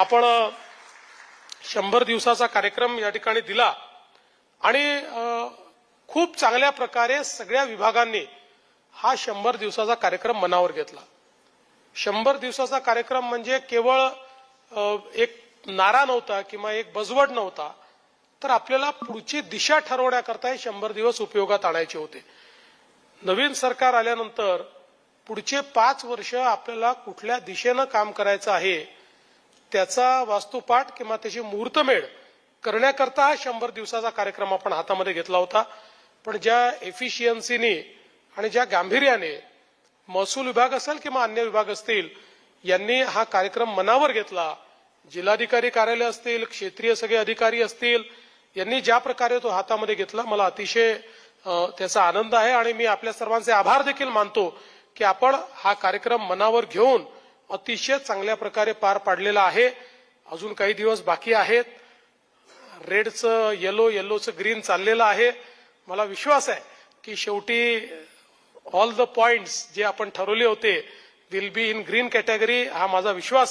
आपण शंभर दिवसाचा कार्यक्रम या ठिकाणी दिला आणि खूप चांगल्या प्रकारे सगळ्या विभागांनी हा शंभर दिवसाचा कार्यक्रम मनावर घेतला. शंभर दिवसाचा कार्यक्रम म्हणजे केवळ एक नारा नव्हता किंवा एक बजवड नव्हता तर आपल्याला पुढची दिशा ठरवण्याकरता हे शंभर दिवस उपयोगात आणायचे होते. नवीन सरकार आल्यानंतर पुढचे पाच वर्ष आपल्याला कुठल्या दिशेनं काम करायचं आहे त्याचा वास्तुपाठ किंवा त्याची मुहूर्तमेढ करण्याकरता हा शंभर दिवसाचा कार्यक्रम आपण हातामध्ये घेतला होता. पण ज्या एफिशियन्सीने आणि ज्या गांभीर्याने महसूल विभाग असेल किंवा अन्य विभाग असतील यांनी हा कार्यक्रम मनावर घेतला. जिल्हाधिकारी कार्यालय असतील क्षेत्रीय सगळे अधिकारी असतील यांनी ज्या प्रकारे तो हातामध्ये घेतला मला अतिशय त्याचा आनंद आहे. आणि मी आपल्या सर्वांचे आभार देखील मानतो की आपण हा कार्यक्रम मनावर घेऊन अतिशय चांगल्या प्रकारे पार पाडलेला आहे. अजून काही दिवस बाकी आहेत. रेडचं येलो येल्लोचं ग्रीन चाललेलं आहे. मला विश्वास आहे की शेवटी ऑल द पॉइंट्स जे आपण ठरवले होते will be in green category हा माझा विश्वास आहे.